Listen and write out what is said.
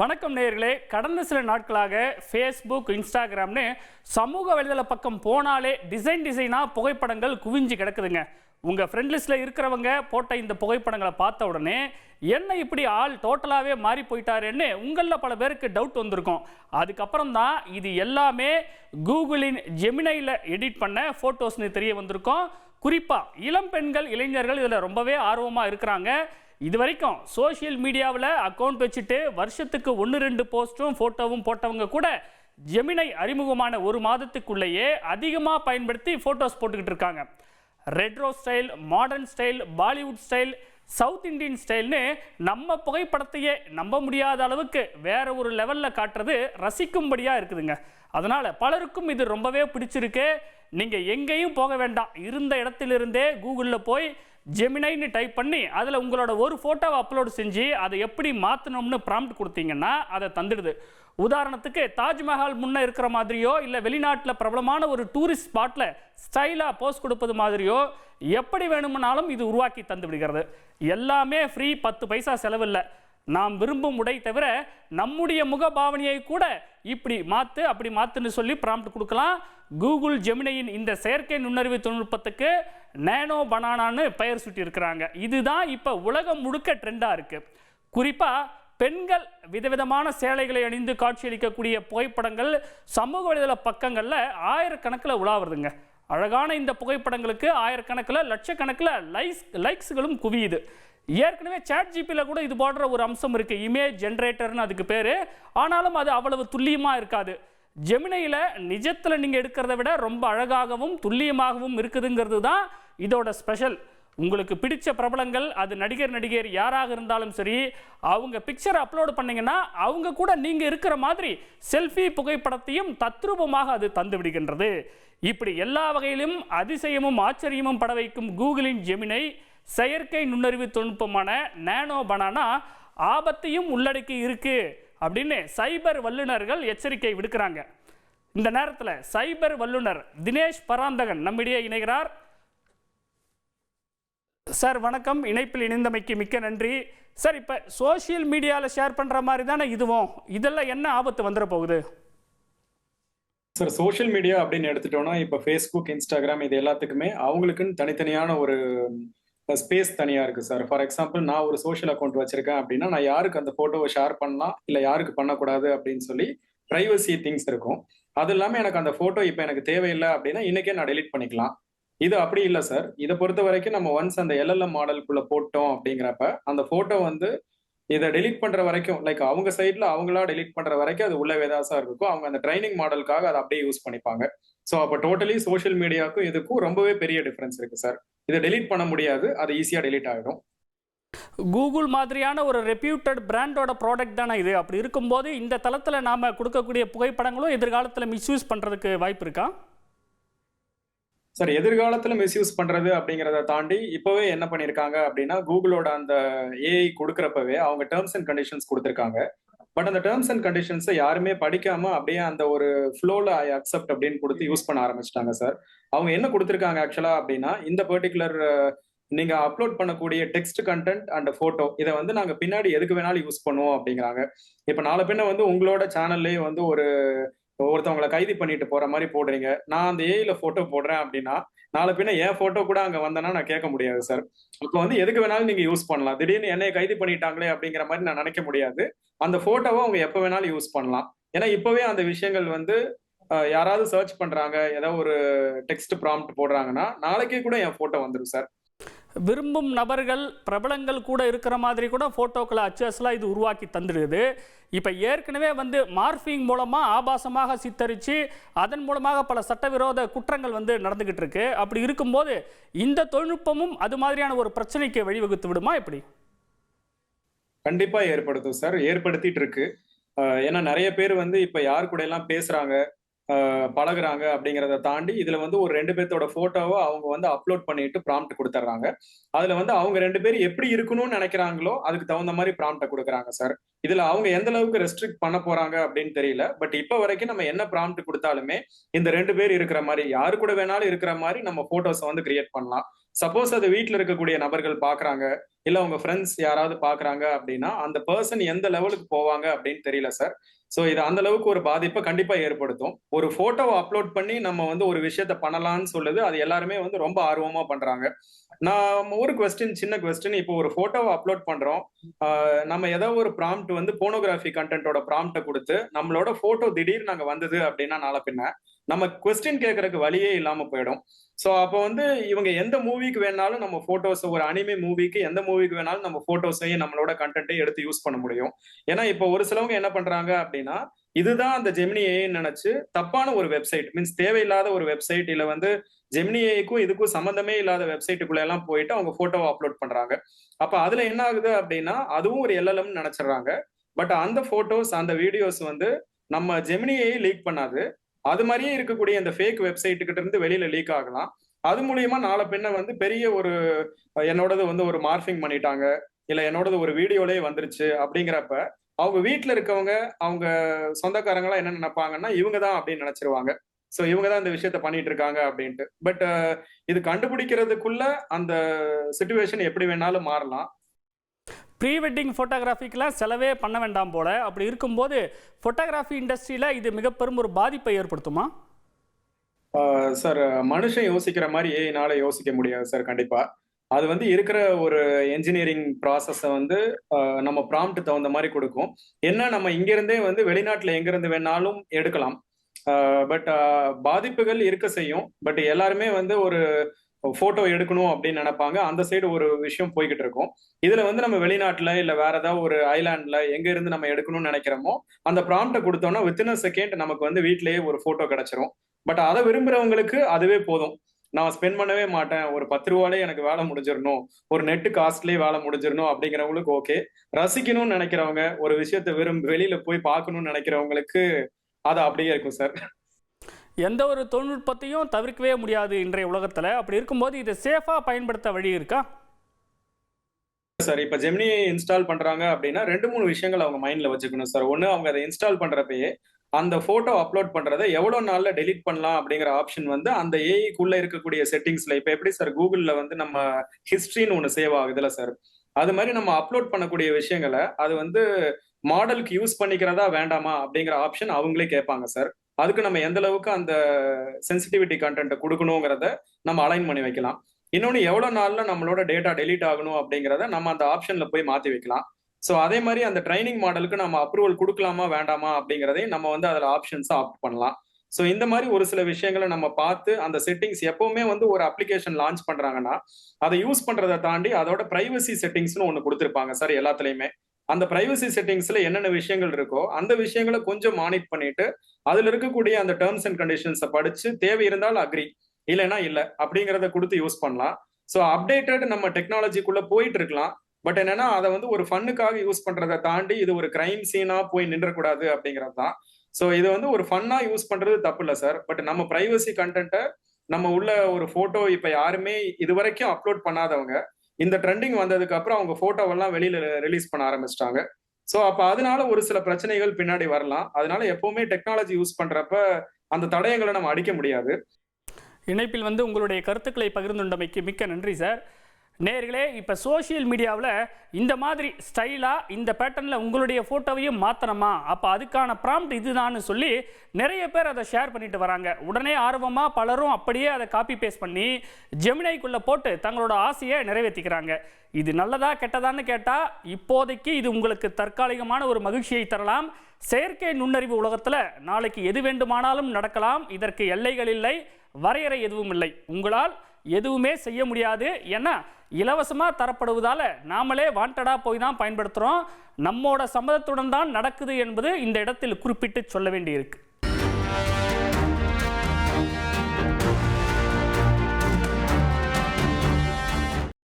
வணக்கம் நேயர்களே. கடந்த சில நாட்களாக ஃபேஸ்புக் இன்ஸ்டாகிராம்னு சமூக வலைதள பக்கம் போனாலே டிசைன் டிசைனாக புகைப்படங்கள் குவிஞ்சு கிடக்குதுங்க. உங்கள் ஃப்ரெண்ட் லிஸ்ட்டில் இருக்கிறவங்க போட்ட இந்த புகைப்படங்களை பார்த்த உடனே என்ன இப்படி ஆள் டோட்டலாகவே மாறி போயிட்டாருன்னு உங்களில் பல பேருக்கு டவுட் வந்திருக்கும். அதுக்கப்புறம் தான் இது எல்லாமே கூகுளின் ஜெமினையில் எடிட் பண்ண ஃபோட்டோஸ்னு தெரிய வந்திருக்கும். குறிப்பாக இளம் பெண்கள் இளைஞர்கள் இதில் ரொம்பவே ஆர்வமாக இருக்கிறாங்க. இது வரைக்கும் சோஷியல் மீடியாவில் அக்கௌண்ட் வச்சுட்டு வருஷத்துக்கு ஒன்று ரெண்டு போஸ்ட்டும் ஃபோட்டோவும் போட்டவங்க கூட ஜெமினை அறிமுகமான ஒரு மாதத்துக்குள்ளேயே அதிகமாக பயன்படுத்தி ஃபோட்டோஸ் போட்டுக்கிட்டு இருக்காங்க. Retro style modern style Bollywood style south Indian ஸ்டைல்னு நம்ம புகைப்படத்தையே நம்ப முடியாத அளவுக்கு வேற ஒரு லெவலில் காட்டுறது ரசிக்கும்படியாக இருக்குதுங்க. அதனால் பலருக்கும் இது ரொம்பவே பிடிச்சிருக்கு. நீங்கள் எங்கேயும் போக வேண்டாம். இருந்த இடத்திலிருந்தே கூகுளில் போய் ஜெமினைன்னு டைப் பண்ணி அதில் உங்களோட ஒரு ஃபோட்டோவை அப்லோட் செஞ்சு அதை எப்படி மாற்றணும்னு ப்ராம்ப்ட் கொடுத்தீங்கன்னா அதை தந்துடுது. உதாரணத்துக்கு தாஜ்மஹால் முன்னே இருக்கிற மாதிரியோ இல்லை வெளிநாட்டில் பிரபலமான ஒரு டூரிஸ்ட் ஸ்பாட்டில் ஸ்டைலாக போஸ் கொடுப்பது மாதிரியோ எப்படி வேணும்னாலும் இது உருவாக்கி தந்து விடுகிறது எல்லாமே ஃப்ரீ பத்து பைசா செலவில்லை. நாம் விரும்பும் உடை தவிர நம்முடைய முக பாவனையை கூட இப்படி மாற்று அப்படி மாற்றுன்னு சொல்லி ப்ராம்ப்ட் கொடுக்கலாம். கூகுள் ஜெமினியின் இந்த செயற்கை நுண்ணறிவு தொழில்நுட்பத்துக்கு நேனோ பனானான்னு பெயர் சுட்டியிருக்கிறாங்க. இதுதான் இப்போ உலகம் முழுக்க ட்ரெண்டாக இருக்குது குறிப்பாக பெண்கள் விதவிதமான சேலைகளை அணிந்து காட்சியளிக்கக்கூடிய புகைப்படங்கள் சமூக வலைதள பக்கங்களில் ஆயிரக்கணக்கில் உலாவுறதுங்க. அழகான இந்த புகைப்படங்களுக்கு ஆயிரக்கணக்கில் லட்சக்கணக்கில் லைக்ஸ் லைக்ஸுகளும் குவியுது. ஏற்கனவே சேட் ஜிபியில் கூட இது போன்ற ஒரு அம்சம் இருக்குது இமேஜ் ஜென்ரேட்டர்னு அதுக்கு பேர். ஆனாலும் அது அவ்வளவு துல்லியமாக இருக்காது. ஜெமினையில் நிஜத்தில் நீங்கள் எடுக்கிறத விட ரொம்ப அழகாகவும் துல்லியமாகவும் இருக்குதுங்கிறது தான் இதோட ஸ்பெஷல் உங்களுக்கு பிடிச்ச பிரபலங்கள் அது நடிகர் நடிகர் யாராக இருந்தாலும் சரி அவங்க பிக்சர் அப்லோடு பண்ணீங்கன்னா அவங்க கூட நீங்கள் இருக்கிற மாதிரி செல்ஃபி புகைப்படத்தையும் தத்ரூபமாக அது தந்து விடுகின்றது. இப்படி எல்லா வகையிலும் அதிசயமும் ஆச்சரியமும் பட வைக்கும் கூகுளின் ஜெமினை செயற்கை நுண்ணறிவு தொழில்நுட்பமான நேனோ பனானா ஆபத்தையும் உள்ளடக்கி இருக்கு அப்படின்னு சைபர் வல்லுநர்கள் எச்சரிக்கை விடுக்கிறாங்க. இந்த நேரத்தில் சைபர் வல்லுனர் தினேஷ் பராந்தகன் நம்மிடையே இணைகிறார். சார் வணக்கம். இணைப்பில் இணைந்தமைக்கு மிக்க நன்றி. சார் இப்போ சோஷியல் மீடியாவில் ஷேர் பண்ணுற மாதிரி தானே இதுவும்? இதெல்லாம் என்ன ஆபத்து வந்துட போகுது? சார் சோஷியல் மீடியா அப்படின்னு எடுத்துட்டோம்னா இப்போ ஃபேஸ்புக் இன்ஸ்டாகிராம் இது எல்லாத்துக்குமே அவங்களுக்குன்னு தனித்தனியான ஒரு ஸ்பேஸ் தனியா இருக்கு சார். ஃபார் எக்ஸாம்பிள் நான் ஒரு சோஷியல் அக்கௌண்ட் வச்சிருக்கேன் அப்படின்னா நான் யாருக்கு அந்த போட்டோவை ஷேர் பண்ணலாம் இல்லை யாருக்கு பண்ணக்கூடாது அப்படின்னு சொல்லி ப்ரைவசி திங்ஸ் இருக்கும். அது இல்லாமல் எனக்கு அந்த போட்டோ இப்போ எனக்கு தேவையில்லை அப்படின்னா இன்னைக்கே நான் டெலிட் பண்ணிக்கலாம். இது அப்படி இல்லை சார் இதை பொறுத்த வரைக்கும் நம்ம ஒன்ஸ் அந்த எல்எல்எம் மாடலுக்குள்ள போட்டோம் அப்படிங்கிறப்ப அந்த போட்டோ வந்து இதை டெலிட் பண்ற வரைக்கும் லைக் அவங்க சைட்ல அவங்களா டெலிட் பண்ற வரைக்கும் அது உள்ள வேதாசா இருக்கும். அவங்க அந்த ட்ரைனிங் மாடலுக்காக அதை அப்படியே யூஸ் பண்ணிப்பாங்க. ஸோ அப்போ டோட்டலி சோஷியல் மீடியாவுக்கும் இதுக்கும் ரொம்பவே பெரிய டிஃபரன்ஸ் இருக்கு சார் இதை டெலீட் பண்ண முடியாது. அது ஈஸியாக டெலீட் ஆகிடும் கூகுள் மாதிரியான ஒரு ரெப்யூட்டட் பிராண்டோட ப்ராடக்ட் தானே இது. அப்படி இருக்கும்போது இந்த தளத்தில் நாம் கொடுக்கக்கூடிய புகைப்படங்களும் எதிர்காலத்தில் மிஸ்யூஸ் பண்ணுறதுக்கு வாய்ப்பு இருக்கா? சார் எதிர்காலத்துல மிஸ்யூஸ் பண்றது அப்படிங்கிறத தாண்டி இப்பவே என்ன பண்ணிருக்காங்க அப்படின்னா கூகுளோட அந்த ஏஐ கொடுக்கறப்பவே அவங்க டேர்ம்ஸ் அண்ட் கண்டிஷன்ஸ் கொடுத்துருக்காங்க. பட் அந்த டேர்ம்ஸ் அண்ட் கண்டிஷன்ஸை யாருமே படிக்காம அப்படியே அந்த ஒரு ஃப்ளோல ஐ அக்செப்ட் அப்படின்னு கொடுத்து யூஸ் பண்ண ஆரம்பிச்சிட்டாங்க சார் அவங்க என்ன கொடுத்துருக்காங்க ஆக்சுவலா அப்படின்னா இந்த பர்டிகுலர் நீங்க அப்லோட் பண்ணக்கூடிய டெக்ஸ்ட் கண்டென்ட் அண்ட் போட்டோ இதை வந்து நாங்க பின்னாடி எதுக்கு வேணாலும் யூஸ் பண்ணுவோம் அப்படிங்கிறாங்க. இப்ப நாலு பின்ன வந்து உங்களோட சேனல்லே வந்து ஒரு ஒருத்தவங்களை கைது பண்ணிட்டு போற மாதிரி போடுறீங்க. நான் அந்த ஏஐல போட்டோ போடுறேன் அப்படின்னா நாலு பின்ன என் போட்டோ கூட அங்க வந்தேன்னா நான் கேட்க முடியாது சார் இப்போ வந்து எதுக்கு வேணாலும் நீங்க யூஸ் பண்ணலாம். திடீர்னு என்னைய கைது பண்ணிட்டாங்களே அப்படிங்கிற மாதிரி நான் நினைக்க முடியாது. அந்த போட்டோவை அவங்க எப்ப வேணாலும் யூஸ் பண்ணலாம். ஏன்னா இப்பவே அந்த விஷயங்கள் வந்து யாராவது சர்ச் பண்றாங்க ஏதோ ஒரு டெக்ஸ்ட் ப்ராம்ப்ட் போடுறாங்கன்னா நாளைக்கே கூட என் போட்டோ வந்துடும் சார் விரும்பும் நபர்கள் பிரபலங்கள் கூட இருக்கிற மாதிரி கூட ஃபோட்டோக்களை அச்சஸ்லாம் இது உருவாக்கி தந்துடுது. இப்போ ஏற்கனவே வந்து மார்ஃபிங் மூலமாக ஆபாசமாக சித்தரித்து அதன் மூலமாக பல சட்டவிரோத குற்றங்கள் வந்து நடந்துக்கிட்டு இருக்கு அப்படி இருக்கும்போது இந்த தொழில்நுட்பமும் அது மாதிரியான ஒரு பிரச்சனைக்கு வழிவகுத்து விடுமா எப்படி? கண்டிப்பாக ஏற்படுத்தும் சார். ஏற்படுத்திட்டு இருக்கு ஏன்னா நிறைய பேர் வந்து இப்போ யார் கூட எல்லாம் பேசுகிறாங்க பழகுறாங்க அப்படிங்கிறத தாண்டி இதுல வந்து ஒரு ரெண்டு பேர்த்தோட போட்டோவை அவங்க வந்து அப்லோட் பண்ணிட்டு ப்ராம்ப்ட் கொடுத்துட்றாங்க அதுல வந்து அவங்க ரெண்டு பேரும் எப்படி இருக்கணும்னு நினைக்கிறாங்களோ அதுக்கு தகுந்த மாதிரி ப்ராம்ப்ட கொடுக்குறாங்க சார் இதுல அவங்க எந்த அளவுக்கு ரெஸ்ட்ரிக்ட் பண்ண போறாங்க அப்படின்னு தெரியல. பட் இப்ப வரைக்கும் நம்ம என்ன ப்ராம்ப்ட் கொடுத்தாலுமே இந்த ரெண்டு பேர் இருக்கிற மாதிரி யாரு கூட வேணாலும் இருக்கிற மாதிரி நம்ம போட்டோஸை வந்து கிரியேட் பண்ணலாம். சப்போஸ் அது வீட்டில் இருக்கக்கூடிய நபர்கள் பாக்குறாங்க இல்ல உங்க ஃப்ரெண்ட்ஸ் யாராவது பாக்குறாங்க அப்படின்னா அந்த பர்சன் எந்த லெவலுக்கு போவாங்க அப்படின்னு தெரியல சார் ஸோ இது அந்த அளவுக்கு ஒரு பாதிப்பை கண்டிப்பா ஏற்படுத்தும். ஒரு போட்டோவை அப்லோட் பண்ணி நம்ம வந்து ஒரு விஷயத்த பண்ணலாம்னு சொல்லுது. அது எல்லாருமே வந்து ரொம்ப ஆர்வமா பண்றாங்க. நான் ஒரு கொஸ்டின் சின்ன கொஸ்டின் இப்போ ஒரு போட்டோவை அப்லோட் பண்றோம். நம்ம ஏதோ ஒரு ப்ராம்ப்ட் வந்து போனோகிராஃபி கண்டென்ட்டோட ப்ராம்ப்டை கொடுத்து நம்மளோட போட்டோ திடீர்னு நாங்க வந்தது அப்படின்னா நாளை பின்ன நம்ம கொஸ்டின் கேட்கறதுக்கு வழியே இல்லாம போயிடும். ஸோ அப்போ வந்து இவங்க எந்த மூவிக்கு வேணாலும் நம்ம ஃபோட்டோஸை ஒரு அனிமே மூவிக்கு எந்த மூவிக்கு வேணாலும் நம்ம ஃபோட்டோஸையும் நம்மளோட கண்டென்ட்டையும் எடுத்து யூஸ் பண்ண முடியும். ஏன்னா இப்போ ஒரு சிலவங்க என்ன பண்றாங்க அப்படின்னு இதுதான் அந்த ஜெமினி ஏன்னு நினைச்சு தப்பான ஒரு வெப்சைட் மீன்ஸ் தேவையில்லாத ஒரு வெப்சைட் இல்ல வந்து ஜெமினி ஏக்கும் இதுக்கும் சம்மந்தமே இல்லாத வெப்சைட்டுக்குள்ள எல்லாம் போயிட்டு அவங்க போட்டோவை அப்லோட் பண்றாங்க. அப்ப அதுல என்ன ஆகுது அப்படின்னா அதுவும் ஒரு எல்எல்எம் நினைச்சிடுறாங்க. பட் அந்த போட்டோஸ் அந்த வீடியோஸ் வந்து நம்ம ஜெமினியை லீக் பண்ணாது. அது மாதிரியே இருக்கக்கூடிய இந்த ஃபேக் வெப்சைட்டு கிட்ட இருந்து வெளியில லீக் ஆகலாம். அது மூலியமா நாளை பின்ன வந்து பெரிய ஒரு என்னோடது வந்து ஒரு மார்ஃபிங் பண்ணிட்டாங்க. இல்ல என்னோடது ஒரு வீடியோலயே வந்துருச்சு அப்படிங்கிறப்ப அவங்க வீட்டுல இருக்கவங்க அவங்க சொந்தக்காரங்களாம் என்ன நினைப்பாங்கன்னா இவங்க தான் அப்படின்னு நினைச்சிருவாங்க. ஸோ இவங்க தான் இந்த விஷயத்த பண்ணிட்டு இருக்காங்க அப்படின்ட்டு பட் இது கண்டுபிடிக்கிறதுக்குள்ள அந்த சுச்சுவேஷன் எப்படி வேணாலும் மாறலாம். ப்ரீ வெட்டிங் ஃபோட்டோகிராஃபிக்கெலாம் செலவே பண்ண வேண்டாம் போல. அப்படி இருக்கும்போது ஃபோட்டோகிராஃபி இண்டஸ்ட்ரியில் இது மிக பெரும் ஒரு பாதிப்பை ஏற்படுத்துமா? சார் மனுஷன் யோசிக்கிற மாதிரி ஏனால யோசிக்க முடியாது சார் கண்டிப்பா. அது வந்து இருக்கிற ஒரு என்ஜினியரிங் ப்ராசஸை வந்து நம்ம ப்ராம்ப்ட் தகுந்த மாதிரி கொடுக்கும். என்ன நம்ம இங்கிருந்தே வந்து வெளிநாட்டுல எங்கிருந்து வேணாலும் எடுக்கலாம். பட் பாதிப்புகள் இருக்க செய்யும். பட் எல்லாருமே வந்து ஒரு போட்டோ எடுக்கணும் அப்படின்னு நினைப்பாங்க. அந்த சைடு ஒரு விஷயம் போய்கிட்டு இருக்கும். இதுல வந்து நம்ம வெளிநாட்டுல இல்ல வேற ஏதாவது ஒரு ஐலாண்ட்ல எங்க இருந்து நம்ம எடுக்கணும்னு நினைக்கிறோமோ அந்த ப்ராம்ப்டை கொடுத்தோம்னா வித்தின் அ செகண்ட் நமக்கு வந்து வீட்லயே ஒரு போட்டோ கிடைச்சிரும். பட் அதை விரும்புறவங்களுக்கு அதுவே போதும். நான் ஸ்பெண்ட் பண்ணவே மாட்டேன். ஒரு பத்து ரூபாலே எனக்கு வேலை முடிஞ்சிடணும். ஒரு நெட்டு காஸ்ட்லயே வேலை முடிஞ்சிடணும் அப்படிங்கிறவங்களுக்கு ஓகே ரசிக்கணும்னு நினைக்கிறவங்க ஒரு விஷயத்த விரும்பி வெளியில போய் பார்க்கணும்னு நினைக்கிறவங்களுக்கு அது அப்படியே இருக்கும் சார் எந்த ஒரு தொழில்நுட்பத்தையும் தவிர்க்கவே முடியாது இன்றைய உலகத்தில். அப்படி இருக்கும்போது இதை சேஃபாக பயன்படுத்த வழி இருக்கா? சார் இப்ப ஜெமினியை இன்ஸ்டால் பண்றாங்க அப்படின்னா ரெண்டு மூணு விஷயங்கள் அவங்க மைண்ட்ல வச்சுக்கணும் சார் ஒன்னு அவங்க அதை இன்ஸ்டால் பண்றப்பயே அந்த போட்டோ அப்லோட் பண்றதை எவ்வளவு நாள்ல டெலிட் பண்ணலாம் அப்படிங்கிற ஆப்ஷன் வந்து அந்த ஏஐக்குள்ள இருக்கக்கூடிய செட்டிங்ஸ்ல இப்ப எப்படி சார் கூகுள்ல வந்து நம்ம ஹிஸ்டரின்னு ஒண்ணு சேவ் ஆகுதுல சார் அது மாதிரி நம்ம அப்லோட் பண்ணக்கூடிய விஷயங்களை அது வந்து மாடலுக்கு யூஸ் பண்ணிக்கிறதா வேண்டாமா அப்படிங்கிற ஆப்ஷன் அவங்களே கேட்பாங்க சார் அதுக்கு நம்ம எந்த அளவுக்கு அந்த சென்சிட்டிவிட்டி கண்டென்ட்டை கொடுக்கணுங்கிறத நம்ம அலைன் பண்ணி வைக்கலாம். இன்னொன்று எவ்வளோ நாளில் நம்மளோட டேட்டா டெலீட் ஆகணும் அப்படிங்கிறத நம்ம அந்த ஆப்ஷனில் போய் மாற்றி வைக்கலாம். ஸோ அதே மாதிரி அந்த ட்ரைனிங் மாடலுக்கு நம்ம அப்ரூவல் கொடுக்கலாமா வேண்டாமா அப்படிங்கிறதையும் நம்ம வந்து அதில் ஆப்ஷன்ஸாக ஆப்ட் பண்ணலாம். ஸோ இந்த மாதிரி ஒரு சில விஷயங்களை நம்ம பார்த்து அந்த செட்டிங்ஸ் எப்பவுமே வந்து ஒரு அப்ளிகேஷன் லான்ச் பண்றாங்கன்னா அதை யூஸ் பண்ணுறதை தாண்டி அதோட ப்ரைவசி செட்டிங்ஸ்னு ஒன்று கொடுத்துருப்பாங்க சார் எல்லாத்துலேயுமே. அந்த பிரைவசி செட்டிங்ஸ்ல என்னென்ன விஷயங்கள் இருக்கோ அந்த விஷயங்களை கொஞ்சம் மானிட் பண்ணிட்டு அதுல இருக்கக்கூடிய அந்த டேர்ம்ஸ் அண்ட் கண்டிஷன்ஸை படிச்சு தேவை இருந்தால் அக்ரி இல்லைன்னா இல்லை அப்படிங்கிறத கொடுத்து யூஸ் பண்ணலாம். ஸோ அப்டேட்டட் நம்ம டெக்னாலஜிக்குள்ள போயிட்டு இருக்கலாம். பட் என்னன்னா அதை வந்து ஒரு ஃபன்னுக்காக யூஸ் பண்றதை தாண்டி இது ஒரு கிரைம் சீனா போய் நின்றக்கூடாது அப்படிங்கிறது தான். ஸோ இது வந்து ஒரு ஃபன்னா யூஸ் பண்றது தப்பு இல்லை சார் பட் நம்ம பிரைவசி கண்டென்ட்டை நம்ம உள்ள ஒரு போட்டோ இப்ப யாருமே இது வரைக்கும் அப்லோட் பண்ணாதவங்க இந்த ட்ரெண்டிங் வந்ததுக்கு அப்புறம் அவங்க போட்டோவெல்லாம் வெளியில ரிலீஸ் பண்ண ஆரம்பிச்சிட்டாங்க. ஸோ அப்போ அதனால ஒரு சில பிரச்சனைகள் பின்னாடி வரலாம். அதனால எப்பவுமே டெக்னாலஜி யூஸ் பண்றப்ப அந்த தடயங்களை நம்ம அடிக்க முடியாது. இணைப்பில் வந்து உங்களுடைய கருத்துக்களை பகிர்ந்துண்டமைக்கு மிக்க நன்றி சார் நேர்களே இப்போ சோஷியல் மீடியாவில் இந்த மாதிரி ஸ்டைலாக இந்த பேட்டர்னில் உங்களுடைய ஃபோட்டோவையும் மாற்றணுமா அப்போ அதுக்கான ப்ராம்ப்ட் இதுதான்னு சொல்லி நிறைய பேர் அதை ஷேர் பண்ணிட்டு வராங்க. உடனே ஆர்வமாக பலரும் அப்படியே அதை காப்பி பேஸ்ட் பண்ணி ஜெமினைக்குள்ளே போட்டு தங்களோட ஆசையை நிறைவேற்றிக்கிறாங்க இது நல்லதா கெட்டதான்னு கேட்டால் இப்போதைக்கு இது உங்களுக்கு தற்காலிகமான ஒரு மகிழ்ச்சியை தரலாம். செயற்கை நுண்ணறிவு உலகத்தில் நாளைக்கு எது வேண்டுமானாலும் நடக்கலாம். இதற்கு எல்லைகள் இல்லை வரையறை எதுவும் இல்லை. உங்களால் எதுவுமே செய்ய முடியாது. ஏன்னா இலவசமாக தரப்படுவதால் நாமளே வாண்டடாக போய் தான் பயன்படுத்துகிறோம் நம்மோட சம்மதத்துடன் தான் நடக்குது என்பது இந்த இடத்தில் குறிப்பிட்டு சொல்ல வேண்டியிருக்கு.